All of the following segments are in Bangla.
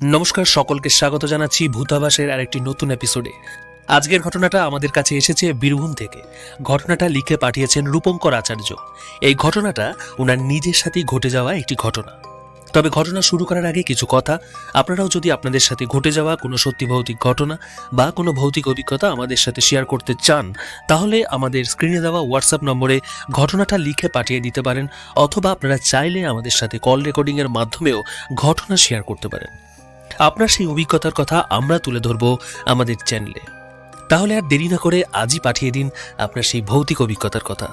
নমস্কার, সকলকে স্বাগত জানাচ্ছি ভূতাবাসের আরেকটি নতুন এপিসোডে আজকের ঘটনাটা আমাদের কাছে এসেছে বীরভূম থেকে। ঘটনাটা লিখে পাঠিয়েছেন রূপঙ্কর আচার্য। এই ঘটনাটা ওনার নিজের সাথেই ঘটে যাওয়া একটি ঘটনা। তবে ঘটনা শুরু করার আগে কিছু কথা। আপনারাও যদি আপনাদের সাথে ঘটে যাওয়া কোনো সত্যি ভৌতিক ঘটনা বা কোনো ভৌতিক অভিজ্ঞতা আমাদের সাথে শেয়ার করতে চান, তাহলে আমাদের স্ক্রিনে দেওয়া হোয়াটসঅ্যাপ নম্বরে ঘটনাটা লিখে পাঠিয়ে দিতে পারেন, অথবা আপনারা চাইলে আমাদের সাথে কল রেকর্ডিংয়ের মাধ্যমেও ঘটনা শেয়ার করতে পারেন। আপনার সেই অভিজ্ঞতার কথা আমরা তুলে ধরব আমাদের চ্যানেলে। তাহলে আর দেরি না করে আজই পাঠিয়ে দিন আপনার সেই ভৌতিক অভিজ্ঞতার কথা।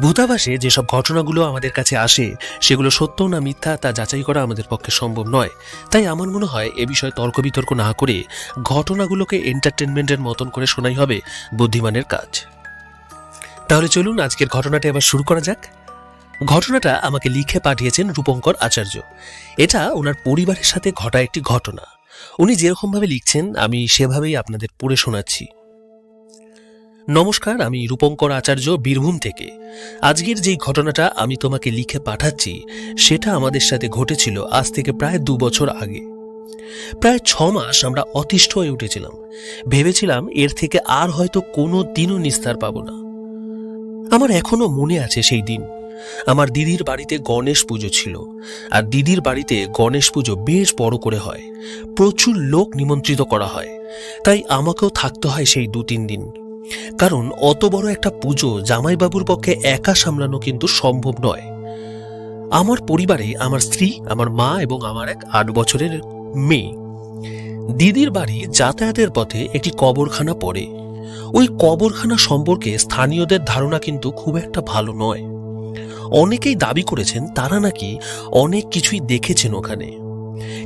ভূতাবাসে যেসব ঘটনাগুলো আমাদের কাছে আসে, সেগুলো সত্য না মিথ্যা তা যাচাই করা আমাদের পক্ষে সম্ভব নয়। তাই আমার মনে হয় এ বিষয়ে তর্ক বিতর্ক না করে ঘটনাগুলোকে এন্টারটেনমেন্টের মতন করে শোনাই হবে বুদ্ধিমানের কাজ। তাহলে চলুন আজকের ঘটনাটি আবার শুরু করা যাক। ঘটনাটা আমাকে লিখে পাঠিয়েছেন রূপঙ্কর আচার্য। এটা ওনার পরিবারের সাথে ঘটা একটি ঘটনা। উনি যেরকমভাবে লিখছেন, আমি সেভাবেই আপনাদের পড়ে শোনাচ্ছি। নমস্কার, আমি রূপঙ্কর আচার্য বীরভূম থেকে। আজকের যেই ঘটনাটা আমি তোমাকে লিখে পাঠাচ্ছি, সেটা আমাদের সাথে ঘটেছিল আজ থেকে প্রায় দু বছর আগে। প্রায় ছ মাস আমরা অতিষ্ঠ হয়ে উঠেছিলাম। ভেবেছিলাম এর থেকে আর হয়তো কোনো দিনও নিস্তার পাব না। আমার এখনও মনে আছে সেই দিন। আমার দিদির বাড়িতে গণেশ পুজো ছিল, আর দিদির বাড়িতে গণেশ পুজো বেশ বড় করে হয়। প্রচুর লোক নিমন্ত্রিত করা হয়, তাই আমাকেও থাকতে হয় সেই দু তিন দিন। কারণ অত বড় একটা পুজো জামাইবাবুর পক্ষে একা সামলানো কিন্তু সম্ভব নয়। আমার পরিবারে আমার স্ত্রী, আমার মা এবং আমার এক আট বছরের মেয়ে। দিদির বাড়ি যাতায়াতের পথে একটি কবরখানা পড়ে। ওই কবরখানা সম্পর্কে স্থানীয়দের ধারণা কিন্তু খুব একটা ভালো নয়। অনেকেই দাবি করেছেন তারা নাকি অনেক কিছুই দেখেছেন ওখানে।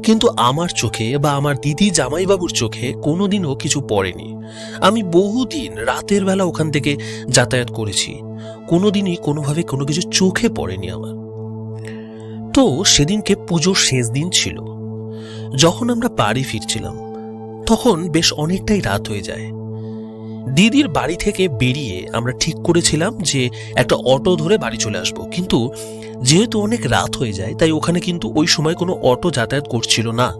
কিন্তু আমার চোখে বা আমার দিদি জামাইবাবুর চোখে কোনোদিনও কিছু পড়েনি। আমি বহুদিন রাতের বেলা ওখান থেকে যাতায়াত করেছি। কোনোদিনই কোনোভাবে কোনো কিছু চোখে পড়েনি আমার। তো সেদিনকে পুজোর শেষ দিন ছিল। যখন আমরা বাড়ি ফিরছিলাম, তখন বেশ অনেকটাই রাত হয়ে যায়। দিদির বাড়ি থেকে বেরিয়ে আমরা ঠিক করেছিলাম যে একটা অটো ধরে বাড়ি চলে আসব। কিন্তু যেহেতু অনেক রাত হয়ে যায়, তাই ওখানে কিন্তু ওই সময় কোনো অটো যাতায়াত করছিল না।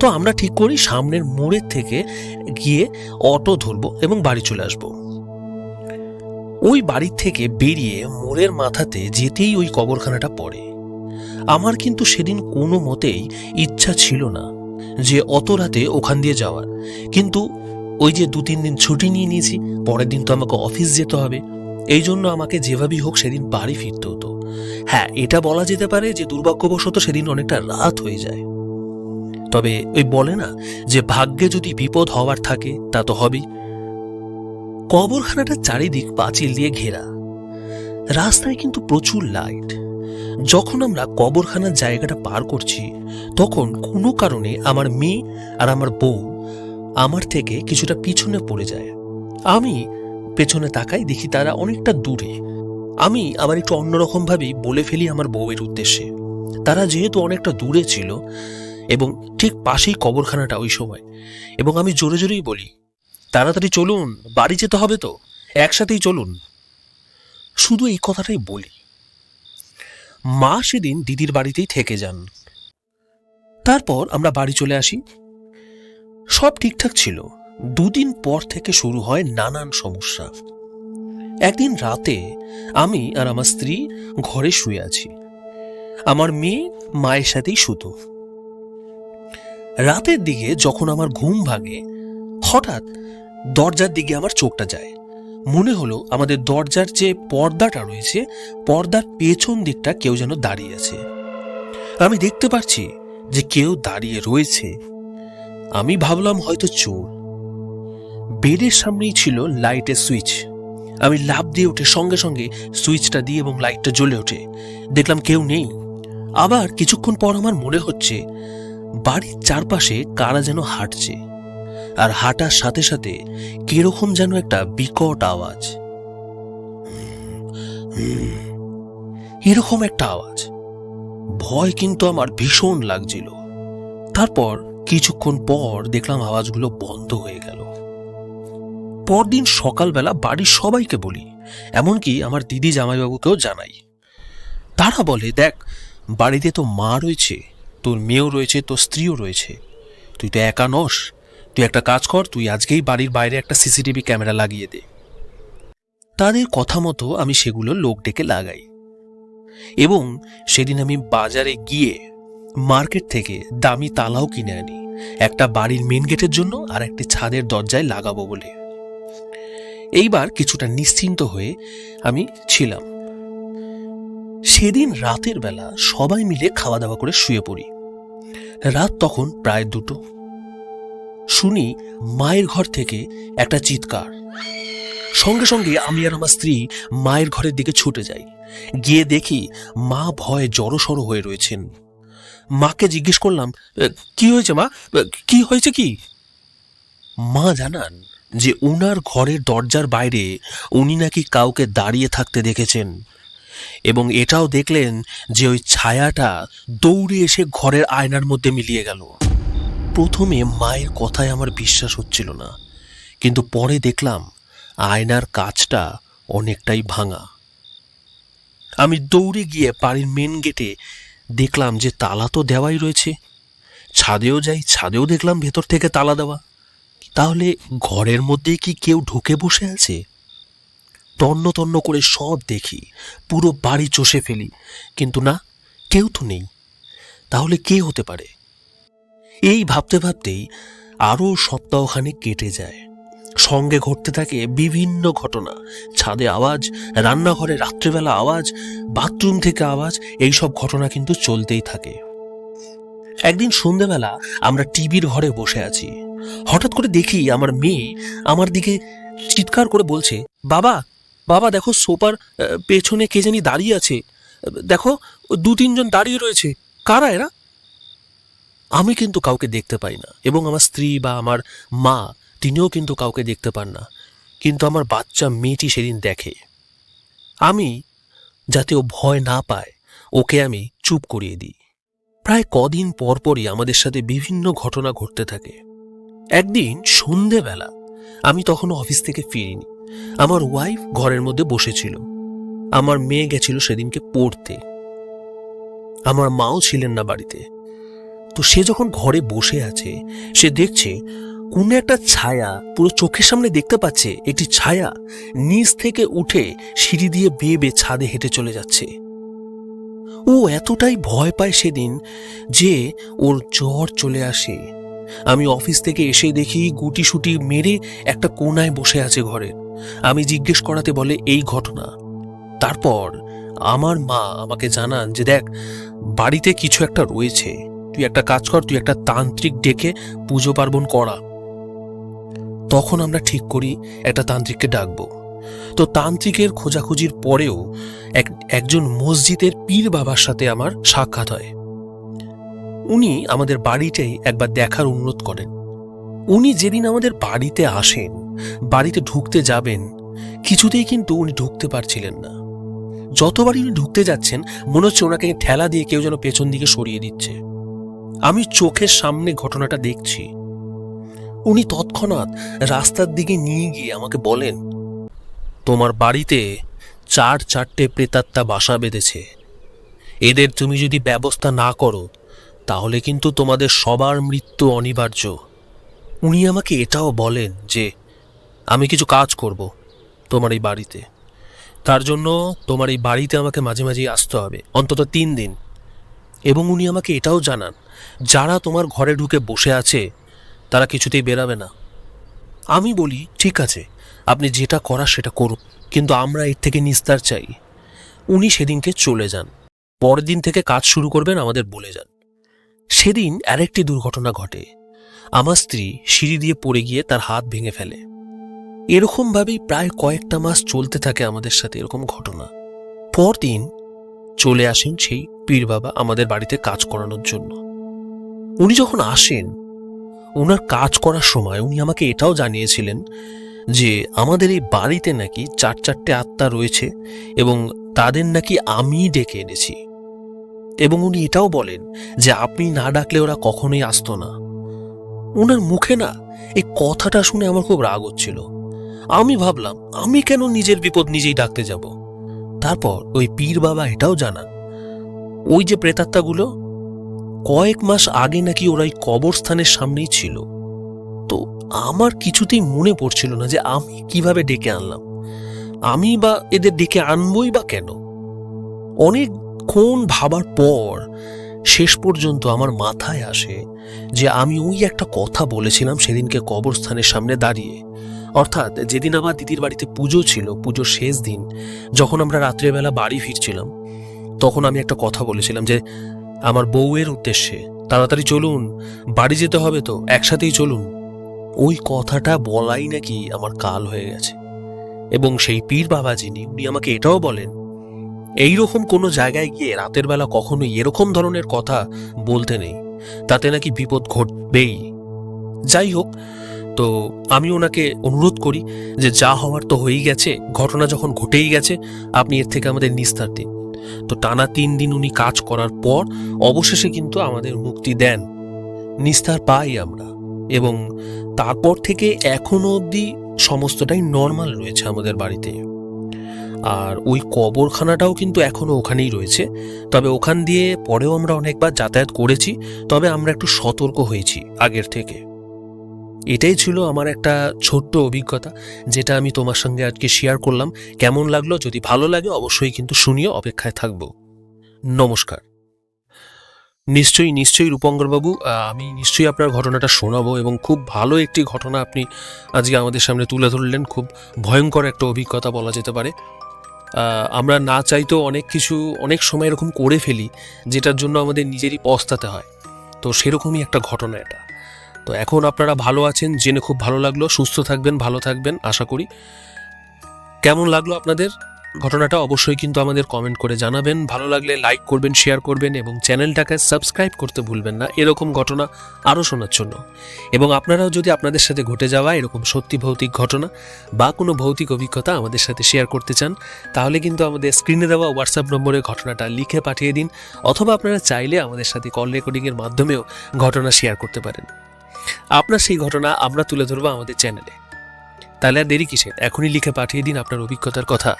তো আমরা ঠিক করি সামনের মোড়ের থেকে গিয়ে অটো ধরবো এবং বাড়ি চলে আসব। ওই বাড়ির থেকে বেরিয়ে মোড়ের মাথাতে যেতেই ওই কবরখানাটা পড়ে। আমার কিন্তু সেদিন কোনো মতেই ইচ্ছা ছিল না যে অত রাতে ওখান দিয়ে যাওয়ার। কিন্তু ওই যে দু, তিন দিন ছুটি নিয়ে নিয়েছি, পরের দিন তো আমাকে অফিস যেতে হবে। এই জন্য আমাকে যেভাবেই হোক সেদিন বাড়ি ফিরতে হতো। হ্যাঁ এটা বলা যেতে পারে যে দুর্ভাগ্যবশত সেদিন অনেকটা রাত হয়ে যায়। তবে ওই বলে না যে ভাগ্যে যদি বিপদ হওয়ার থাকে, তা তো হবেই। কবরখানাটা চারিদিক পাঁচিল দিয়ে ঘেরা। রাস্তায় কিন্তু প্রচুর লাইট। যখন আমরা কবরখানার জায়গাটা পার করছি, তখন কোনো কারণে আমার মেয়ে আর আমার বউ আমার থেকে কিছুটা পিছনে পড়ে যায়। আমি পেছনে তাকাই, দেখি তারা অনেকটা দূরে। আমি আবার একটু অন্যরকম ভাবেই বলে ফেলি আমার বউয়ের উদ্দেশ্যে। তারা যেহেতু অনেকটা দূরে ছিল, এবং ঠিক পাশেই কবরখানাটা ওই সময়, এবং আমি জোরে জোরেই বলি, তাড়াতাড়ি চলুন, বাড়ি যেতে হবে তো, একসাথেই চলুন। শুধু এই কথাটাই বলি। মা সেদিন দিদির বাড়িতেই থেকে যান। তারপর আমরা বাড়ি চলে আসি। সব ঠিকঠাক ছিল। দুদিন পর থেকে শুরু হয় নানান সমস্যা। একদিন রাতে আমি আর আমার স্ত্রী ঘরে শুয়ে আছি। আমার মেয়ে মায়ের সাথেই শুতো। রাতের দিকে যখন আমার ঘুম ভাঙে, হঠাৎ দরজার দিকে আমার চোখটা যায়। মনে হলো আমাদের দরজার যে পর্দাটা রয়েছে, পর্দার পেছন দিকটা কেউ যেন দাঁড়িয়ে আছে। আমি দেখতে পাচ্ছি যে কেউ দাঁড়িয়ে রয়েছে। আমি ভাবলাম হয়তো চোর। বেডের সামনেই ছিল লাইটের সুইচ। আমি লাভ দিয়ে উঠে সঙ্গে সঙ্গে সুইচটা দিয়ে এবং লাইটটা জ্বলে ওঠে। দেখলাম কেউ নেই। আবার কিছুক্ষণ পর আমার মনে হচ্ছে, বাড়ির চারপাশে কারা যেন হাঁটছে। আর হাঁটার সাথে সাথে কীরকম যেন একটা বিকট আওয়াজ। এরকম একটা আওয়াজ। ভয় কিন্তু আমার ভীষণ লাগছিল। তারপর কিছুক্ষণ পর দেখলাম আওয়াজগুলো বন্ধ হয়ে গেল। পরদিন সকালবেলা বাড়ির সবাইকে বলি, এমনকি আমার দিদি জামাইবাবুকেও জানাই। তারা বলে, দেখ, বাড়িতে তো মা রয়েছে, তোর মেয়েও রয়েছে, তোর স্ত্রীও রয়েছে। তুই তো একা নস, তুই একটা কাজ কর, তুই আজকেই বাড়ির বাইরে একটা সিসিটিভি ক্যামেরা লাগিয়ে দে। তাদের কথা মতো আমি সেগুলো লোক ডেকে লাগাই। এবং সেদিন আমি বাজারে গিয়ে মার্কেট থেকে দামি তালাও কিনে আনি। একটা বাড়ির মেন গেটের জন্য আর একটি ছাদের দরজায় লাগাবো বলে। এইবার কিছুটা নিশ্চিন্ত হয়ে আমি ছিলাম। সেদিন রাতের বেলা সবাই মিলে খাওয়া দাওয়া করে শুয়ে পড়ি। রাত তখন প্রায় দুটো। শুনি মায়ের ঘর থেকে একটা চিৎকার। সঙ্গে সঙ্গে আমি আর আমার স্ত্রী মায়ের ঘরের দিকে ছুটে যাই। গিয়ে দেখি মা ভয়ে জড়সড় হয়ে রয়েছেন। মাকে জিজ্ঞেস করলাম কি হয়েছে মা? কি হয়েছে কি? মা জানান যে উনার ঘরের দরজার বাইরে উনি নাকি কাউকে দাঁড়িয়ে থাকতে দেখেছেন এবং এটাও দেখলেন যে ওই ছায়াটা দৌড়ে এসে ঘরের আয়নার মধ্যে মিলিয়ে গেল। প্রথমে মায়ের কথায় আমার বিশ্বাস হচ্ছিল না, কিন্তু পরে দেখলাম আয়নার কাজটা অনেকটাই ভাঙা। আমি দৌড়ে গিয়ে বাড়ির মেন গেটে দেখলাম যে তালা তো দেওয়াই রয়েছে। ছাদেও যাই, ছাদেও দেখলাম ভেতর থেকে তালা দেওয়া। তাহলে ঘরের মধ্যে কি কেউ ঢুকে বসে আছে? তন্ন তন্ন করে সব দেখি, পুরো বাড়ি চষে ফেলি। কিন্তু না, কেউ তো নেই। তাহলে কে হতে পারে? এই ভাবতে ভাবতেই আরও সপ্তাহখানেক কেটে যায়। সঙ্গে ঘটতে থাকে বিভিন্ন ঘটনা। ছাদে আওয়াজ, রান্নাঘরে রাত্রেবেলা আওয়াজ, বাথরুম থেকে আওয়াজ এই সব ঘটনা কিন্তু চলতেই থাকে। একদিন সন্ধেবেলা আমরা টিভির ঘরে বসে আছি। হঠাৎ করে দেখি আমার মেয়ে আমার দিকে চিৎকার করে বলছে, বাবা বাবা, দেখো সোপার পেছনে কে জানি দাঁড়িয়ে আছে। দেখো, দু তিনজন দাঁড়িয়ে রয়েছে। কারা এরা? আমি কিন্তু কাউকে দেখতে পাই না এবং আমার স্ত্রী বা আমার মা তিনিও কিন্তু কাউকে দেখতে পান না। কিন্তু আমার বাচ্চা মেয়েটি সেদিন দেখে। আমি যাতে ও ভয় না পায়, ওকে আমি চুপ করিয়ে দিই। প্রায় কদিন পরপরই আমাদের সাথে বিভিন্ন ঘটনা ঘটতে থাকে। একদিন সন্ধেবেলা আমি তখনও অফিস থেকে ফিরিনি। আমার ওয়াইফ ঘরের মধ্যে বসেছিল। আমার মেয়ে গেছিল সেদিনকে পড়তে। আমার মাও ছিলেন না বাড়িতে। তো সে যখন ঘরে বসে আছে, সে দেখছে কোন একটা ছায়া পুরো চোখের সামনে দেখতে পাচ্ছে, একটি ছায়া নিচ থেকে উঠে সিঁড়ি দিয়ে বেয়ে বেয়ে ছাদে হেঁটে চলে যাচ্ছে। ও এতটাই ভয় পায় সেদিন যে ওর জ্বর চলে আসে। আমি অফিস থেকে এসে দেখি গুটি সুটি মেরে একটা কোনায় বসে আছে ঘরে। আমি জিজ্ঞেস করাতে বলে, এই ঘটনা। তারপর আমার মা আমাকে জানান যে, দেখ, বাড়িতে কিছু একটা রয়েছে। তুই একটা কাজ কর, তুই একটা তান্ত্রিক ডেকে পুজো পার্বণ করা। তখন আমরা ঠিক করি, একটা তান্ত্রিককে ডাকবো। তো তান্ত্রিকের খোঁজাখুঁজির পরেও এক, একজন মসজিদের পীর বাবার সাথে আমার সাক্ষাৎ হয়। উনি আমাদের বাড়িতেই একবার দেখার অনুরোধ করেন। উনি যেদিন আমাদের বাড়িতে আসেন, বাড়িতে ঢুকতে যাবেন, কিছুতেই কিন্তু উনি ঢুকতে পারছিলেন না। যতবারই উনি ঢুকতে যাচ্ছেন, মনে হচ্ছে ওনাকে ঠেলা দিয়ে কেউ যেন পেছন দিকে সরিয়ে দিচ্ছে। আমি চোখের সামনে ঘটনাটা দেখছি। উনি তৎক্ষণাৎ রাস্তার দিকে নিয়ে গিয়ে আমাকে বলেন, তোমার বাড়িতে চার চারটে প্রেতাত্মা বাসা বেঁধেছে। এদের তুমি যদি ব্যবস্থা না করো, তাহলে কিন্তু তোমাদের সবার মৃত্যু অনিবার্য। উনি আমাকে এটাও বলেন যে, আমি কিছু কাজ করব তোমার এই বাড়িতে। তার জন্য তোমার এই বাড়িতে আমাকে মাঝে মাঝেই আসতে হবে, অন্তত তিন দিন। এবং উনি আমাকে এটাও জানান, যারা তোমার ঘরে ঢুকে বসে আছে তারা কিছুতেই বেরাবে না। আমি বলি, ঠিক আছে, আপনি যেটা করার সেটা করুন, কিন্তু আমরা এর থেকে নিস্তার চাই। উনি সেদিনকে চলে যান। পরের দিন থেকে কাজ শুরু করবেন, আমাদের বলে যান। সেদিন আরেকটি দুর্ঘটনা ঘটে। আমার স্ত্রী সিঁড়ি দিয়ে পড়ে গিয়ে তার হাত ভেঙে ফেলে। এরকমভাবেই প্রায় কয়েকটা মাস চলতে থাকে আমাদের সাথে এরকম ঘটনা। পরদিন চলে আসেন সেই পীর বাবা আমাদের বাড়িতে কাজ করানোর জন্য। উনি যখন আসেন ওনার কাজ করার সময় উনি আমাকে এটাও জানিয়েছিলেন যে আমাদের এই বাড়িতে নাকি চার চারটে আত্মা রয়েছে এবং তাদের নাকি আমি ডেকে এনেছি। এবং উনি এটাও বলেন যে আপনি না ডাকলে ওরা কখনোই আসতো না। ওনার মুখে না এই কথাটা শুনে আমার খুব রাগ হচ্ছিল। আমি ভাবলাম, আমি কেন নিজের বিপদ নিজেই ডাকতে যাব? তারপর ওই পীর বাবা এটাও জানান, ওই যে প্রেতাত্মাগুলো কয়েক মাস আগে নাকি ওরা এই কবরস্থানের সামনেই ছিল। তো আমার কিছুতেই মনে পড়ছিল না যে আমি কীভাবে ডেকে আনলাম। আমি বা এদের ডেকে আনবই বা কেন? অনেকক্ষণ ভাবার পর শেষ পর্যন্ত আমার মাথায় আসে যে আমি ওই একটা কথা বলেছিলাম সেদিনকে কবরস্থানের সামনে দাঁড়িয়ে। অর্থাৎ যেদিন আমার দিদির বাড়িতে পুজো ছিল, পুজোর শেষ দিন, যখন আমরা রাত্রেবেলা বাড়ি ফিরছিলাম, তখন আমি একটা কথা বলেছিলাম যে আমার বউয়ের উদ্দেশ্যে। তাড়াতাড়ি চলুন, বাড়ি যেতে হবে তো, একসাথেই চলুন। ওই কথাটা বলাই নাকি আমার কাল হয়ে গেছে। এবং সেই পীর বাবা যিনি উনি আমাকে এটাও বলেন এই রকম কোনো জায়গায় গিয়ে রাতের বেলা কখনোই এরকম ধরনের কথা বলতে নেই। তাতে নাকি বিপদ ঘটবেই। যাই হোক, তো আমি ওনাকে অনুরোধ করি যে যা হওয়ার তো হয়েই গেছে, ঘটনা যখন ঘটেই গেছে, আপনি এর থেকে আমাদের নিস্তার দিন। তো টানা তিন দিন উনি কাজ করার পর অবশেষে কিন্তু আমাদের মুক্তি দেন। নিস্তার পাই আমরা। এবং তারপর থেকে এখনও অবধি সমস্তটাই নর্মাল রয়েছে আমাদের বাড়িতে। আর ওই কবরখানাটাও কিন্তু এখনও ওখানেই রয়েছে। তবে ওখান দিয়ে পরেও আমরা অনেকবার যাতায়াত করেছি। তবে আমরা একটু সতর্ক হয়েছি আগের থেকে। এটাই ছিল আমার একটা ছোট্ট অভিজ্ঞতা, যেটা আমি তোমার সঙ্গে আজকে শেয়ার করলাম। কেমন লাগল? যদি ভালো লাগে, অবশ্যই কিন্তু শুনিয়ে অপেক্ষায় থাকব। নমস্কার। নিশ্চয়ই নিশ্চয়ই রূপঙ্করবাবু আমি নিশ্চয়ই আপনার ঘটনাটা শোনাবো এবং খুব ভালো একটি ঘটনা আপনি আজকে আমাদের সামনে তুলে ধরলেন। খুব ভয়ঙ্কর একটা অভিজ্ঞতা বলা যেতে পারে। আমরা না চাইতেও অনেক কিছু, অনেক সময় এরকম করে ফেলি, যেটার জন্য আমাদের নিজেরই পস্তাতে হয়। তো সেরকমই একটা ঘটনা এটা। তো এখন আপনারা ভালো আছেন, জেনে খুব ভালো লাগল, সুস্থ থাকবেন, ভালো থাকবেন, আশা করি। কেমন লাগল আপনাদের? ঘটনাটা অবশ্যই কিন্তু আমাদের কমেন্ট করে জানাবেন। ভালো লাগলে লাইক করবেন শেয়ার করবেন এবং চ্যানেলটাকে সাবস্ক্রাইব করতে ভুলবেন না। এরকম ঘটনা আরও শোনার জন্য। এবং আপনারাও যদি আপনাদের সাথে ঘটে যাওয়া এরকম সত্যি ভৌতিক ঘটনা বা কোনো ভৌতিক অভিজ্ঞতা আমাদের সাথে শেয়ার করতে চান, তাহলে কিন্তু আমাদের স্ক্রিনে দেওয়া হোয়াটসঅ্যাপ নম্বরে ঘটনাটা লিখে পাঠিয়ে দিন। অথবা আপনারা চাইলে আমাদের সাথে কল রেকর্ডিংয়ের মাধ্যমেও ঘটনা শেয়ার করতে পারেন। আপনার সেই ঘটনা আমরা তুলে ধরবো আমাদের চ্যানেলে। তাহলে আর দেরি কিসের? এখনই লিখে পাঠিয়ে দিন আপনার অভিজ্ঞতার কথা।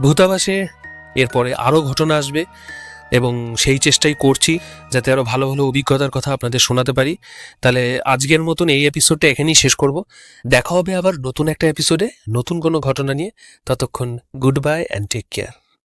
ভূতাবাসে এরপরে আরও ঘটনা আসবে এবং সেই চেষ্টাই করছি যাতে আরও ভালো ভালো অভিজ্ঞতার কথা আপনাদের শোনাতে পারি। তাহলে আজকের মতন এই এপিসোডটা এখানেই শেষ করব। দেখা হবে আবার নতুন একটা এপিসোডে নতুন কোনো ঘটনা নিয়ে। ততক্ষণ good bye and take care